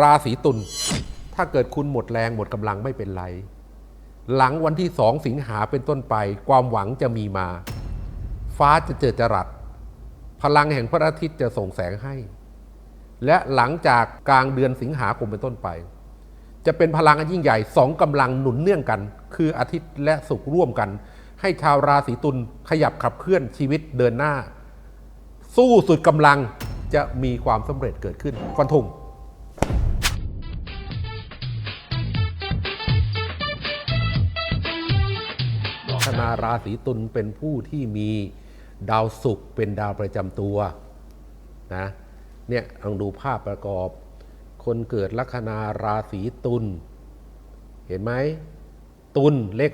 ราศีตุลถ้าเกิดคุณหมดแรงหมดกำลังไม่เป็นไร หลังวันที่สองสิงหาเป็นต้นไป ความหวังจะมีมา ฟ้าจะเจิดจรัสพลังแห่งพระอาทิตย์จะส่งแสงให้ และหลังจากกลางเดือนสิงหาคมเป็นต้นไป จะเป็นพลังอันยิ่งใหญ่สองกำลังหนุนเนื่องกัน คืออาทิตย์และศุกร์ร่วมกัน ให้ชาวราศีตุลขยับขับเคลื่อนชีวิตเดินหน้า สู้สุดกำลังจะมีความสำเร็จเกิดขึ้นฟันธง ลัคนาราศีตุลเป็นผู้ที่มีดาวศุกร์เป็นดาวประจำตัวนะเนี่ยลองดูภาพประกอบ คนเกิดลัคนาราศีตุลเห็นไหมตุลเลข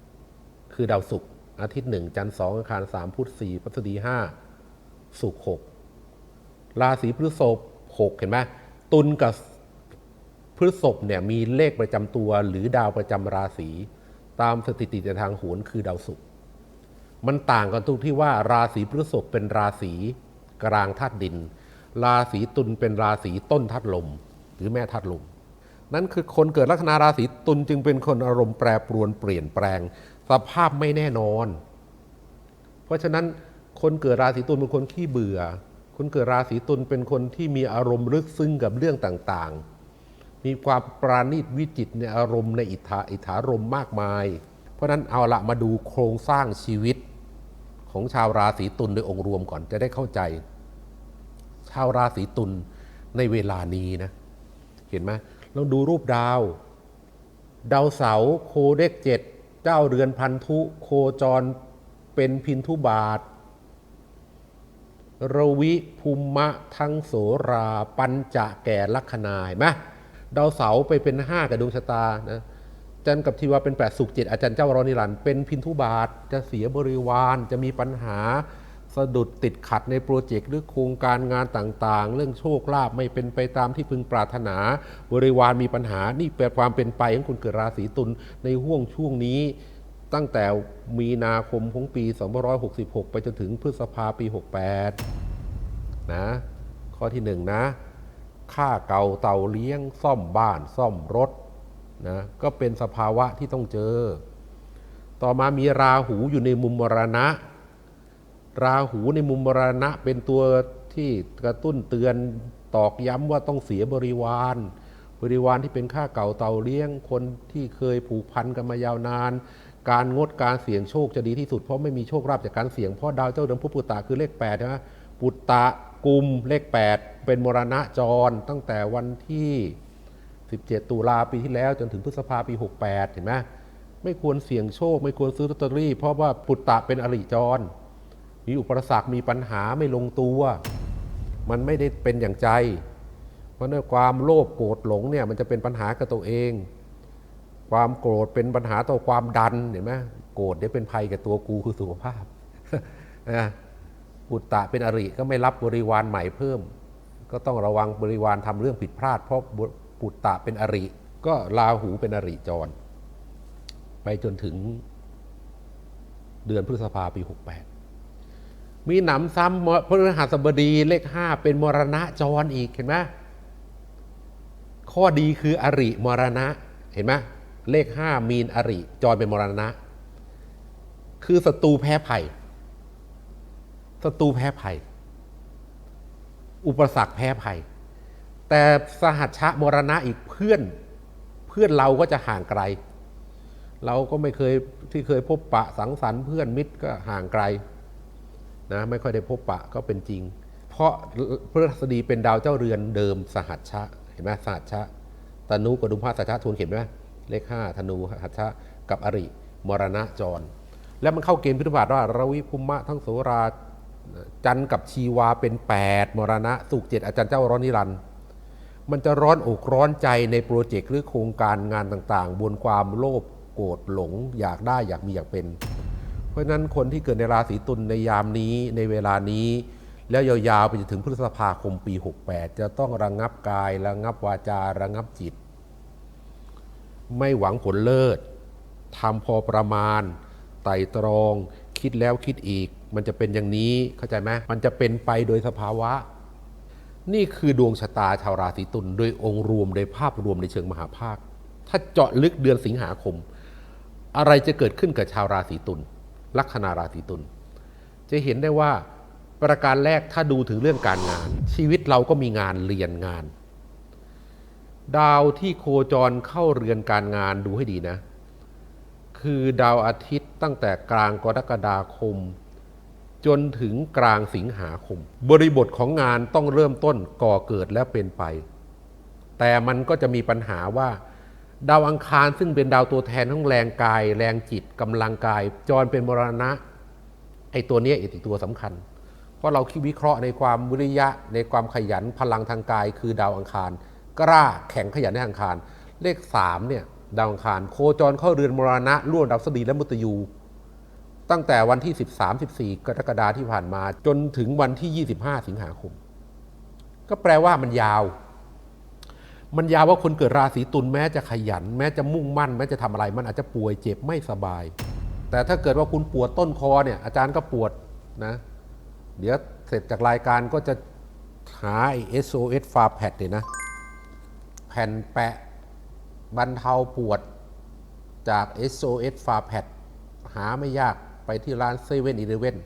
6 คือดาวศุกร์อาทิตย์หนึ่งจันทร์สองอังคารสามพุธสี่พฤษฎีห้าศุกร์หกราศีพฤษภหกเห็นไหมตุลกับพฤษภเนี่ยมีเลขประจำตัวหรือดาวประจำราศี ตามสถิติในทางโหรคือดาวศุกร์มันต่างกันตรงที่ว่าราศีพฤษภเป็นราศีกลางธาตุดิน ราศีตุลเป็นราศีต้นธาตุลม หรือแม่ธาตุลม นั่นคือคนเกิดลัคนาราศีตุลจึงเป็นคนอารมณ์แปรปรวนเปลี่ยนแปลง สภาพไม่แน่นอน เพราะฉะนั้นคนเกิดราศีตุลเป็นคนขี้เบื่อ คนเกิดราศีตุลเป็นคนที่มีอารมณ์ลึกซึ้งกับเรื่องต่างๆ มีความปราณีตวิจิตในอารมณ์ในอิทธาอิทธารมมากมาย เพราะนั้นเอาละมาดูโครงสร้างชีวิตของชาวราศีตุลโดยองค์รวมก่อนจะได้เข้าใจ ชาวราศีตุลในเวลานี้นะ เห็นไหมเราดูรูปดาว ดาวเสาโคเลขเจ็ดเจ้าเรือนพันธุโคจรเป็นพินทุบาทรวิภูมะทั้งโสรา ปัญจะแก่ลัคนาเห็นไหม ดาวเสาร์ไปเป็นห้ากับดวงชะตานะจันทร์กับทีวาเป็นแปดสุขเจ็ดอาจารย์เจ้ารอนิรันด์เป็นพินทุบาทจะเสียบริวารจะมีปัญหาสะดุดติดขัดในโปรเจกต์หรือโครงการงานต่างๆ เรื่องโชคลาภไม่เป็นไปตามที่พึงปรารถนา บริวารมีปัญหานี่เป็นความเป็นไปของคุณเกิดราศีตุลในห่วงช่วงนี้ ตั้งแต่มีนาคมของปี 2566 ไปจนถึงพฤษภาปี 68 นะ ข้อที่หนึ่งนะ ค่าเก่าเตาเลี้ยง ซ่อมบ้านซ่อมรถนะก็เป็นสภาวะที่ต้องเจอ ต่อมามีราหูอยู่ในมุมมรณะ ราหูในมุมมรณะเป็นตัวที่กระตุ้นเตือนตอกย้ำว่าต้องเสียบริวาร บริวารที่เป็นค่าเก่าเตาเลี้ยง คนที่เคยผูกพันกันมายาวนาน การงดการเสี่ยงโชคจะดีที่สุดเพราะไม่มีโชคลาภจากการเสี่ยงเพราะดาวเจ้าเดิมพุทธปุตตะคือเลข8ใช่ไหมปุตตะ กุมเลข 8 เป็นมรณะจรตั้งแต่วันที่ 17 ตุลาปีที่แล้วจนถึงพฤษภาปี 68 เห็นไหมไม่ควรเสี่ยงโชค ไม่ควรซื้อลอตเตอรี่ เพราะว่าปุตตะเป็นอริจร มีอุปสรรคมีปัญหาไม่ลงตัว มันไม่ได้เป็นอย่างใจ เพราะนั้นความโลภโกรธหลงเนี่ยมันจะเป็นปัญหากับตัวเอง ความโกรธเป็นปัญหาต่อความดันเห็นไหมโกรธเดี๋ยวเป็นภัยกับตัวกูคือสุขภาพนะ ปุตตะเป็นอริก็ไม่รับบริวารใหม่เพิ่ม ก็ต้องระวังบริวารทำเรื่องผิดพลาด เพราะปุตตะเป็นอริ ก็ลาหูเป็นอริจร ไปจนถึงเดือนพฤษภาปี 68 มีหนำซ้ำพฤหัสบดีเลขห้าเป็นมรณะจรอีกเห็นไหมข้อดีคืออริมรณะเห็นไหมเลขห้ามีนอริจรเป็นมรณะ คือศัตรูแพ้ภัย ศัตรูแพ้ภัย อุปสรรคแพ้ภัย แต่สหัชชะมรณะอีกเพื่อน เพื่อนเราก็จะห่างไกล เราก็ไม่เคยที่เคยพบปะสังสรรค์เพื่อนมิตรก็ห่างไกลนะไม่ค่อยได้พบปะก็เป็นจริง เพราะพฤหัสดีเป็นดาวเจ้าเรือนเดิมสหัชชะเห็นไหมสหัชชะตนุกดุมพาสหัชชะทวนเขียนไหมเลขห้าธนูหัชชะกับอริ มรณะจร แล้วมันเข้าเกณฑ์พิธบาทว่าระวิภุมะทั้งโสรา จันทร์กับชีวาเป็น 8 มรณะ สุขเจ็ดอาจารย์เจ้าร้อนนิรันด์มันจะร้อนอกร้อนใจในโปรเจกต์หรือโครงการงานต่างๆ บนความโลภโกรธหลง อยากได้อยากมีอยากเป็น เพราะฉะนั้นคนที่เกิดในราศีตุลในยามนี้ในเวลานี้ แล้วยาวๆไปจนถึงพฤษภาคมปี 68 จะต้องระงงับกายระงงับวาจาระงงับจิต ไม่หวังผลเลิศทำพอประมาณ ไต่ตรอง คิดแล้วคิดอีก มันจะเป็นอย่างนี้เข้าใจไหมมันจะเป็นไปโดยสภาวะ นี่คือดวงชะตาชาวราศีตุลโดยองค์รวมโดยภาพรวมในเชิงมหาภาค ถ้าเจาะลึกเดือนสิงหาคม อะไรจะเกิดขึ้นกับชาวราศีตุลลัคนาราศีตุลจะเห็นได้ว่าประการแรกถ้าดูถึงเรื่องการงาน ชีวิตเราก็มีงานเรียนงาน ดาวที่โคจรเข้าเรือนการงานดูให้ดีนะ คือดาวอาทิตย์ตั้งแต่กลางกรกฎาคม จนถึงกลางสิงหาคม บริบทของงานต้องเริ่มต้นก่อเกิดและเป็นไป แต่มันก็จะมีปัญหาว่า ดาวอังคารซึ่งเป็นดาวตัวแทนของแรงกาย แรงจิตกำลังกาย จรเป็นมรณะไอ้ตัวเนี้ยอีกตัวสำคัญ เพราะเราคิดวิเคราะห์ในความวิริยะ ในความขยันพลังทางกาย คือดาวอังคาร กล้าแข็งขยันในทางอังคาร เลขสามเนี่ยดาวอังคาร โคจรเข้าเรือนมรณะร่วมดาวสบดีและมุตยู ตั้งแต่วันที่ 13 14 กรกฎาที่ผ่านมา จนถึงวันที่ 25 สิงหาคม ก็แปลว่ามันยาว มันยาวว่าคนเกิดราศีตุลแม้จะขยัน แม้จะมุ่งมั่น แม้จะทำอะไร มันอาจจะป่วยเจ็บไม่สบาย แต่ถ้าเกิดว่าคุณปวดต้นคอเนี่ยอาจารย์ก็ปวดนะ เดี๋ยวเสร็จจากรายการก็จะหาไอ้ SOS ฟาแพดเนี่ยนะ แผ่นแปะบรรเทาปวดจาก SOS ฟาแพดหาไม่ยาก ไปที่ร้านเซเว่นอีเลเว่น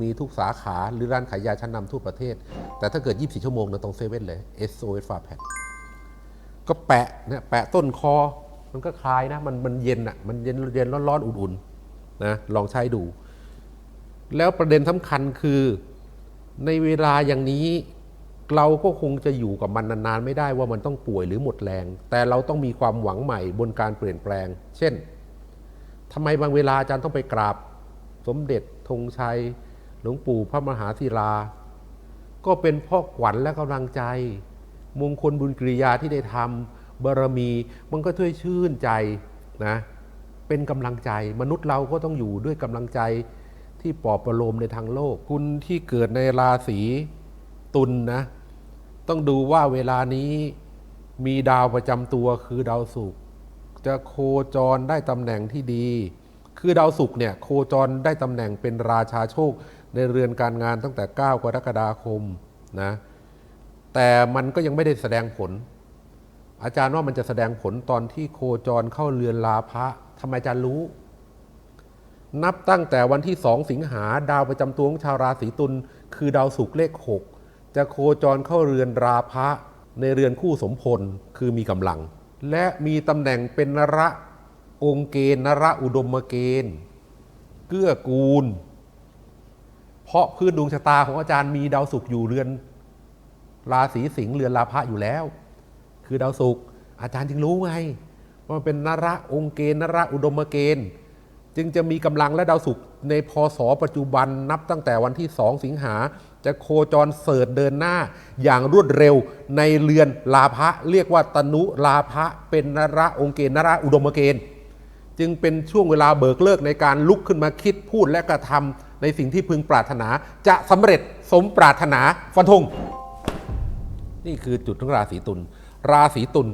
มีทุกสาขาหรือร้านขายยาชั้นนำทั่วประเทศ แต่ถ้าเกิด 24 ชั่วโมงนะตรงเซเว่นเลย SOS ฟาแพดก็แปะเนี่ยแปะต้นคอมันก็คลายนะ มันมันเย็นอะมันเย็นเย็นร้อนๆอุ่นๆนะลองใช้ดู แล้วประเด็นสำคัญคือในเวลาอย่างนี้เราก็คงจะอยู่กับมันนานๆไม่ได้ว่ามันต้องป่วยหรือหมดแรง แต่เราต้องมีความหวังใหม่บนการเปลี่ยนแปลง เช่นทำไมบางเวลาอาจารย์ต้องไปกราบ สมเด็จธงชัย หลวงปู่พระมหาศิลา ก็เป็นพ่อขวัญและกำลังใจ มงคลบุญกิริยาที่ได้ทำบารมี มันก็ช่วยชื่นใจนะเป็นกำลังใจ มนุษย์เราก็ต้องอยู่ด้วยกำลังใจที่ปลอบประโลมในทางโลก คุณที่เกิดในราศีตุลนนะต้องดูว่าเวลานี้มีดาวประจำตัวคือดาวศุกร์จะโคจรได้ตำแหน่งที่ดี คือดาวศุกร์เนี่ยโคจรได้ตำแหน่งเป็นราชาโชคในเรือนการงานตั้งแต่ 9 กรกฎาคมนะแต่มันก็ยังไม่ได้แสดงผล อาจารย์ว่ามันจะแสดงผลตอนที่โคจรเข้าเรือนลาภะทำไมอาจารย์รู้ นับตั้งแต่วันที่สองสิงหาดาวประจำตัวของชาวราศีตุลคือดาวศุกร์เลข 6 จะโคจรเข้าเรือนราพะในเรือนคู่สมพลคือมีกำลัง และมีตำแหน่งเป็นนระ องค์เกณฑ์นระอุดมเกณฑ์ เกื้อกูล เพราะพื้นดวงชะตาของอาจารย์มีดาวศุกร์อยู่เรือน ราศีสิงห์เรือนลาภะอยู่แล้ว คือดาวศุกร์อาจารย์จึงรู้ไงว่ามันเป็นนระองค์เกณฑ์นระอุดมเกณฑ์ จึงจะมีกำลังและดาวศุกร์ในพศปัจจุบันนับตั้งแต่วันที่2สิงหาจะโคจรเสริฐเดินหน้าอย่างรวดเร็วในเรือนลาภะเรียกว่าตนุลาภะเป็นนระองค์เกณฑ์นระอุดมเกณฑ์ จึงเป็นช่วงเวลาเบิกเลิกในการลุกขึ้นมาคิดพูดและกระทำในสิ่งที่พึงปรารถนา จะสำเร็จสมปรารถนาฟันธงนี่คือจุดของราศีตุลราศีตุล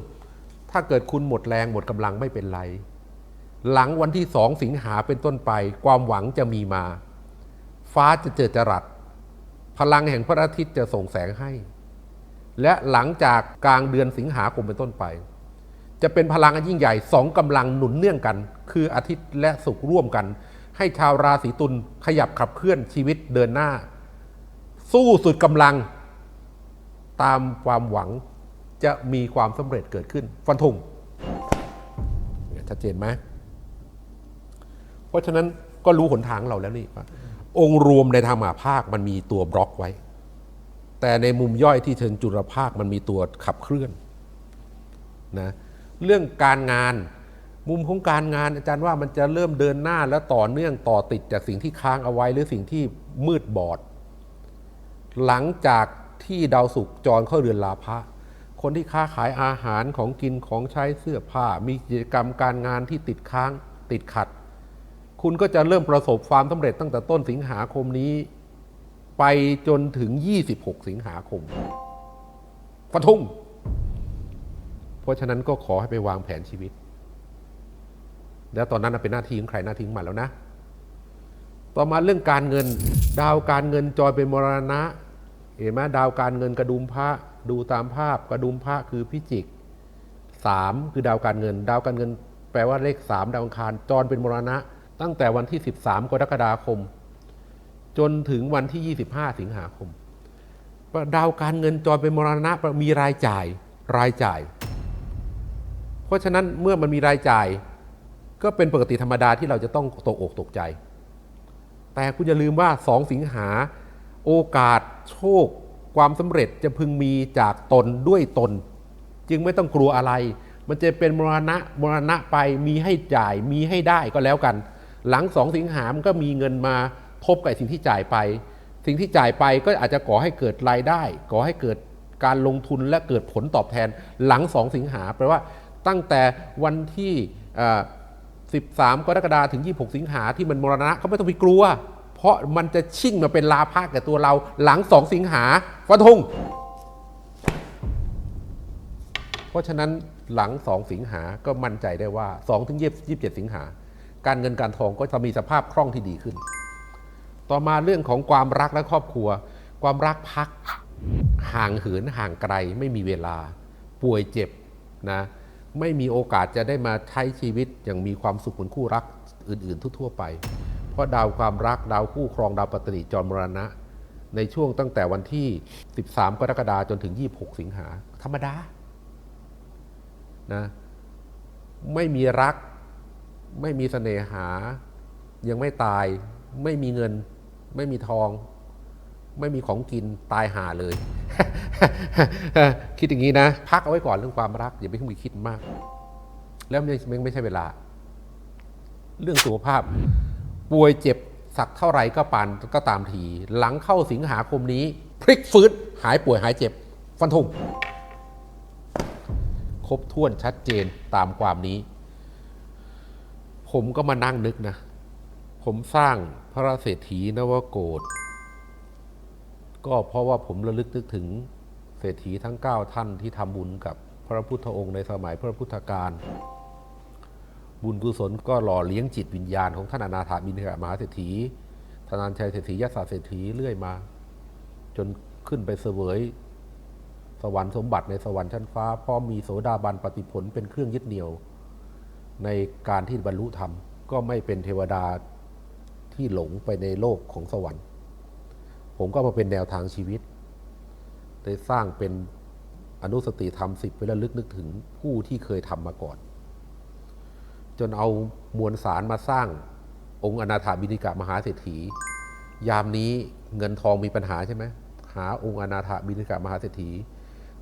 ถ้าเกิดคุณหมดแรงหมดกำลังไม่เป็นไร หลังวันที่สองสิงหาเป็นต้นไป ความหวังจะมีมา ฟ้าจะเจอจรัสพลังแห่งพระอาทิตย์จะส่งแสงให้ และหลังจากกลางเดือนสิงหาคมเป็นต้นไป จะเป็นพลังอันยิ่งใหญ่สองกำลังหนุนเนื่องกัน คืออาทิตย์และศุกร์ร่วมกัน ให้ชาวราศีตุลขยับขับเคลื่อนชีวิตเดินหน้า สู้สุดกำลัง ตามความหวังจะมีความสำเร็จเกิดขึ้น ฟันธงชัดเจนไหมเพราะฉะนั้นก็รู้หนทางเราแล้วนี่ว่าองค์รวมในทางมหาภาคมันมีตัวบล็อกไว้ แต่ในมุมย่อยที่เชิงจุลภาคมันมีตัวขับเคลื่อนนะ เรื่องการงาน มุมของการงานอาจารย์ว่ามันจะเริ่มเดินหน้าและต่อเนื่องต่อติดจากสิ่งที่ค้างเอาไว้หรือสิ่งที่มืดบอด หลังจากที่ดาวศุกร์จรเข้าเรือนลาภะคนที่ค้าขายอาหารของกินของใช้เสื้อผ้า มีกิจกรรมการงานที่ติดค้างติดขัด คุณก็จะเริ่มประสบความสำเร็จตั้งแต่ต้นสิงหาคมนี้ ไปจนถึง 26 สิงหาคมฟันทุ่ง ราะฉะนั้นก็ขอให้ไปวางแผนชีวิต แล้วตอนนั้นเป็นหน้าที่ของใครหน้าที่ของมันแล้วนะ ต่อมาเรื่องการเงิน ดาวการเงินจอยเป็นมรณะ เห็นไหมดาวการเงินกระดุมพระดูตามภาพกระดุมพระคือพิจิกสามคือดาวการเงิน ดาวการเงิน แปลว่าเลขสามดาวอังคารจรเป็นมรณะ ตั้งแต่วันที่ 13กรกฎาคม จนถึงวันที่ 25 สิงหาคมดาวการเงินจรเป็นมรณะมีรายจ่ายรายจ่าย เพราะฉะนั้นเมื่อมันมีรายจ่าย ก็เป็นปกติธรรมดาที่เราจะต้องตกอกตกใจ แต่คุณอย่าลืมว่าสองสิงหาโอกาสโชค ความสำเร็จจะพึงมีจากตนด้วยตน จึงไม่ต้องกลัวอะไร มันจะเป็นมรณะมรณะไปมีให้จ่ายมีให้ได้ก็แล้วกัน หลังสองสิงหามันก็มีเงินมาทบกับสิ่งที่จ่ายไป สิ่งที่จ่ายไปก็อาจจะก่อให้เกิดรายได้ก่อให้เกิดการลงทุนและเกิดผลตอบแทนหลังสองสิงหาแปลว่า ตั้งแต่วันที่ 13 กรกฎาคมถึง 26 สิงหาที่มันมรณะก็ไม่ต้องไปกลัว เพราะมันจะชิ่งมาเป็นลาภะแก่ตัวเราหลังสองสิงหาฟันธงเพราะฉะนั้นหลังสองสิงหาก็มั่นใจได้ว่า2ถึง27 สิงหา การเงินการทองก็จะมีสภาพคล่องที่ดีขึ้น ต่อมาเรื่องของความรักและครอบครัว ความรักพักห่างเหินห่างไกลไม่มีเวลาป่วยเจ็บนะ ไม่มีโอกาสจะได้มาใช้ชีวิตอย่างมีความสุขเหมือนคู่รักอื่นๆ ทั่ว ๆ ไป เพราะดาวความรักดาวคู่ครองดาวปฏิจรมรณะ ในช่วงตั้งแต่วันที่ 13 กรกฎาคมจนถึง 26 สิงหาธรรมดานะไม่มีรัก ไม่มีเสน่หา ยังไม่ตาย ไม่มีเงิน ไม่มีทอง ไม่มีของกินตายหาเลย คิดอย่างนี้นะ พักเอาไว้ก่อนเรื่องความรัก อย่าไปขึ้นไปคิดมาก แล้วไม่ไม่ไม่ใช่เวลา เรื่องสุขภาพ ป่วยเจ็บสักเท่าไหร่ก็ปานก็ตามที หลังเข้าสิงหาคมนี้ พลิกฟื้นหายป่วยหายเจ็บ ฟันธงครบถ้วนชัดเจนตามความนี้ ผมก็มานั่งนึกนะ ผมสร้างพระเศรษฐีนวโกฏ ก็เพราะว่าผมระลึกนึกถึงเศรษฐีทั้ง 9 ท่านที่ทำบุญกับพระพุทธองค์ในสมัยพระพุทธการบุญกุศลก็หล่อเลี้ยงจิตวิญญาณของท่านอนาถาบิณฑิกมหาเศรษฐีธนานชัยเศรษฐียศาเศรษฐีเรื่อยมา จนขึ้นไปเสวยสวรรค์สมบัติในสวรรค์ชั้นฟ้าพราะมีโสดาบันปฏิผลเป็นเครื่องยึดเหนี่ยว ในการที่บรรลุธรรมก็ไม่เป็นเทวดาที่หลงไปในโลกของสวรรค์ ผมก็มาเป็นแนวทางชีวิต ได้สร้างเป็นอนุสติธรรมสิบไประลึกนึกถึงผู้ที่เคยทำมาก่อน จนเอามวลสารมาสร้างองค์อนาถาบิณิกะมหาเศรษฐี ยามนี้เงินทองมีปัญหาใช่ไหมหาองค์อนาถาบิณิกะมหาเศรษฐี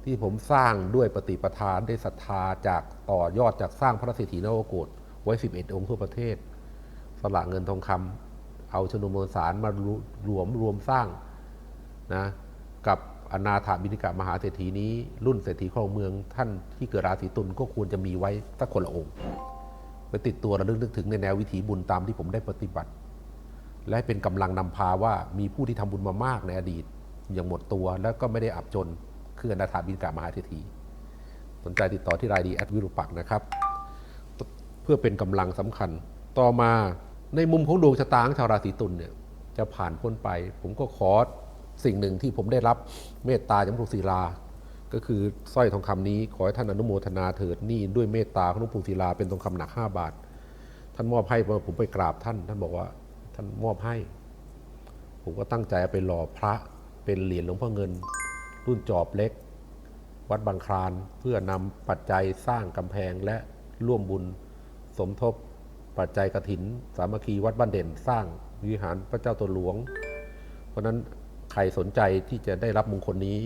ที่ผมสร้างด้วยปฏิปทานได้ศรัทธาจากต่อยอดจากสร้างพระเศรษฐีนวโกฏไว้ 11 องค์ทั่วประเทศ สละเงินทองคำเอาชนวนมวลสารมารวมรวมสร้าง นะกับอนาถาบิณิกะมหาเศรษฐีนี้ รุ่นเศรษฐีครองเมืองท่านที่เกิดราศีตุลก็ควรจะมีไว้สักคนละองค์ไปติดตัวระลึกนึกถึงในแนววิถีบุญตามที่ผมได้ปฏิบัติ และเป็นกำลังนำพาว่ามีผู้ที่ทำบุญมามากในอดีต อย่างหมดตัวแล้วก็ไม่ได้อับจนคืออนาถาบิณกามหาเศรษฐีสนใจติดต่อที่รายดีแอดวิรุปักนะครับ เพื่อเป็นกำลังสำคัญ ต่อมาในมุมของดวงชะตาของชาวราศีตุลเนี่ยจะผ่านพ้นไป ผมก็ขอ สิ่งหนึ่งที่ผมได้รับเมตตาจากหลวงปู่ศิลา ก็คือสร้อยทองคำนี้ขอให้ท่านอนุโมทนาเถิดนี่ด้วยเมตตาของหลวงปู่ศิลาเป็นทองคำหนัก 5 บาท ท่านมอบให้ผมไปกราบท่าน ท่านบอกว่าท่านมอบให้ ผมก็ตั้งใจเอาไปหล่อพระเป็นเหรียญหลวงพ่อเงิน รุ่นจอบเล็ก วัดบางคลานเพื่อนำปัจจัยสร้างกำแพงและร่วมบุญสมทบปัจจัยกระถิน สามัคคีวัดบ้านเด่นสร้างวิหารพระเจ้าตัวหลวง เพราะนั้น รสนใจที่จะได้รับมงคลนี้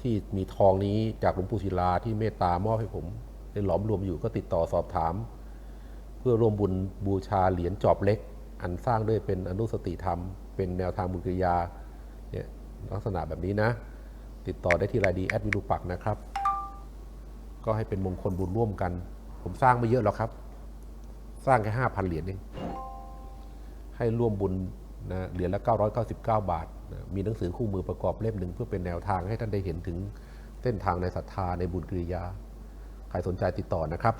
ที่มีทองนี้จากหลวงปู่ศิลาที่เมตตามอบให้ผมได้หลอมรวมอยู่ก็ติดต่อสอบถาม เพื่อร่วมบุญบูชาเหรียญจอบเล็ก อันสร้างด้วยเป็นอนุสติธรรม เป็นแนวทางบุญกิริยาเนี่ยลักษณะแบบนี้นะ ติดต่อได้ที่รายดีแอดวิรูปักนะครับ ก็ให้เป็นมงคลบุญร่วมกัน ผมสร้างไม่เยอะหรอกครับ สร้างแค่ห้าพันเหรียญเองให้ร่วมบุญ นะเหรียญละ 999 บาทนะมีหนังสือคู่มือประกอบเล่มหนึ่งเพื่อเป็นแนวทางให้ท่านได้เห็นถึงเส้นทางในศรัทธาในบุญกิริยา ใครสนใจติดต่อนะครับ